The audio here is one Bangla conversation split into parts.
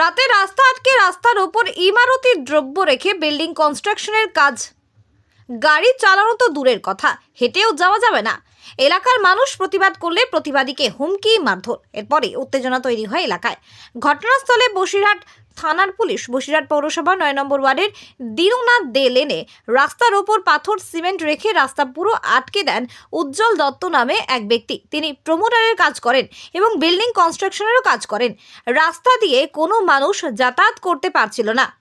রাতে রাস্তা আটকে রাস্তার ওপর ইমারতির দ্রব্য রেখে বিল্ডিং কনস্ট্রাকশনের কাজ। গাড়ি চালানো তো দূরের কথা, হেঁটেও যাওয়া যাবে না। এলাকার মানুষ প্রতিবাদ করলে প্রতিবাদীকে হুমকি, মারধর। এরপরে উত্তেজনা তৈরি হয় এলাকায়। ঘটনাস্থলে বসিরহাট থানার পুলিশ বসিরহাট পৌরসভা নয় নম্বর ওয়ার্ডের দিনুনাথ দে লেনে রাস্তার ওপর পাথর, সিমেন্ট রেখে রাস্তা পুরো আটকে দেন উজ্জ্বল দত্ত নামে এক ব্যক্তি। তিনি প্রমোটারের কাজ করেন এবং বিল্ডিং কনস্ট্রাকশনেরও কাজ করেন। রাস্তা দিয়ে কোনো মানুষ যাতায়াত করতে পারছিল না।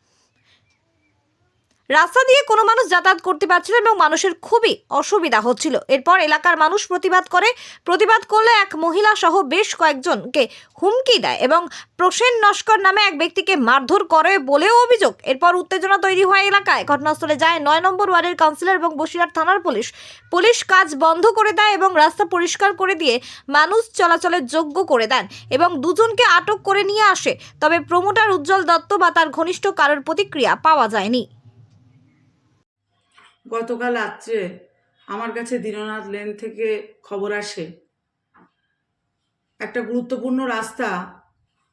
রাস্তা দিয়ে কোনো মানুষ যাতায়াত করতে পারছিল এবং মানুষের খুবই অসুবিধা হচ্ছিল। এরপর এলাকার মানুষ প্রতিবাদ করে। প্রতিবাদ করলে এক মহিলা সহ বেশ কয়েকজনকে হুমকি দেয় এবং প্রসেন নস্কর নামে এক ব্যক্তিকে মারধর করে বলেও অভিযোগ। এরপর উত্তেজনা তৈরি হয় এলাকায়। ঘটনাস্থলে যায় নয় নম্বর ওয়ার্ডের কাউন্সিলর এবং বসিরহাট থানার পুলিশ। পুলিশ কাজ বন্ধ করে দেয় এবং রাস্তা পরিষ্কার করে দিয়ে মানুষ চলাচলের যোগ্য করে দেন এবং দুজনকে আটক করে নিয়ে আসে। তবে প্রমোটার উজ্জ্বল দত্ত বা তার ঘনিষ্ঠ কারোর প্রতিক্রিয়া পাওয়া যায়নি। গতকাল রাত্রে আমার কাছে দীননাথ লেন থেকে খবর আসে। একটা গুরুত্বপূর্ণ রাস্তা,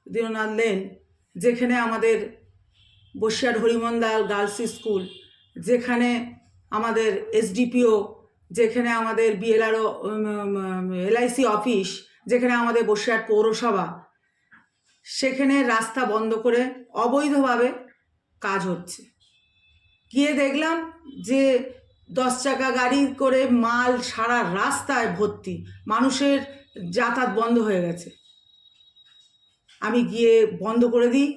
দীননাথ লেন, যেখানে আমাদের বসিয়ার হরিমন্দাল গার্লস স্কুল, যেখানে আমাদের এসডিপিও, যেখানে আমাদের বিএলআরও এলআইসি অফিস, যেখানে আমাদের বসিরহাট পৌরসভা, সেখানে রাস্তা বন্ধ করে অবৈধভাবে কাজ হচ্ছে। গিয়ে দেখলাম যে দশ চাকা গাড়ি করে মাল সারা রাস্তায় ভর্তি। মানুষের যাতায়াত বন্ধ হয়ে গেছে। আমি গিয়ে বন্ধ করে দিই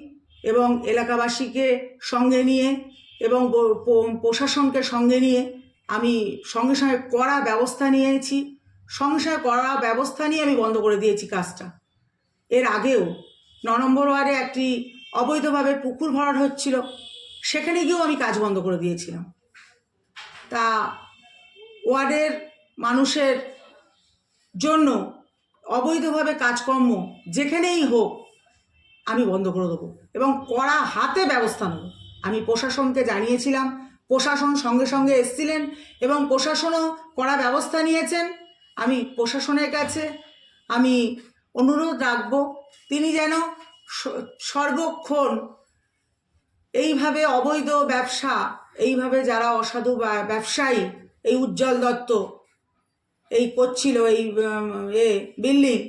এবং এলাকাবাসীকে সঙ্গে নিয়ে এবং প্রশাসনকে সঙ্গে নিয়ে আমি সঙ্গে সঙ্গে কড়া ব্যবস্থা নিয়েছি। সঙ্গে সঙ্গে কড়া ব্যবস্থা নিয়ে আমি বন্ধ করে দিয়েছি কাজটা। এর আগেও ন নম্বর ওয়ার্ডে একটি অবৈধভাবে পুকুর ভরাট হচ্ছিল। সেখানে গিয়েও আমি কাজ বন্ধ করে দিয়েছিলাম। তা ওয়ার্ডের মানুষের জন্য অবৈধভাবে কাজকর্ম যেখানেই হোক আমি বন্ধ করে দেবো এবং কড়া হাতে ব্যবস্থা নেব। আমি প্রশাসনকে জানিয়েছিলাম, প্রশাসন সঙ্গে সঙ্গে এসছিলেন এবং প্রশাসনও কড়া ব্যবস্থা নিয়েছেন। আমি প্রশাসনের কাছে আমি অনুরোধ রাখব, তিনি যেন সর্বক্ষণ এইভাবে অবৈধ ব্যবসা, এইভাবে যারা অসাধু ব্যবসায়ী, এই উজ্জ্বল দত্ত, এই করছিল এই এ বিল্ডিং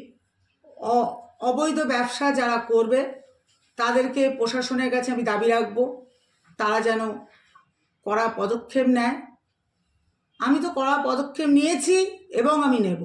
অবৈধ ব্যবসা যারা করবে, তাদেরকে প্রশাসনের কাছে আমি দাবি রাখব, তারা যেন কড়া পদক্ষেপ নেয়। আমি তো কড়া পদক্ষেপ নিয়েছি এবং আমি নেব।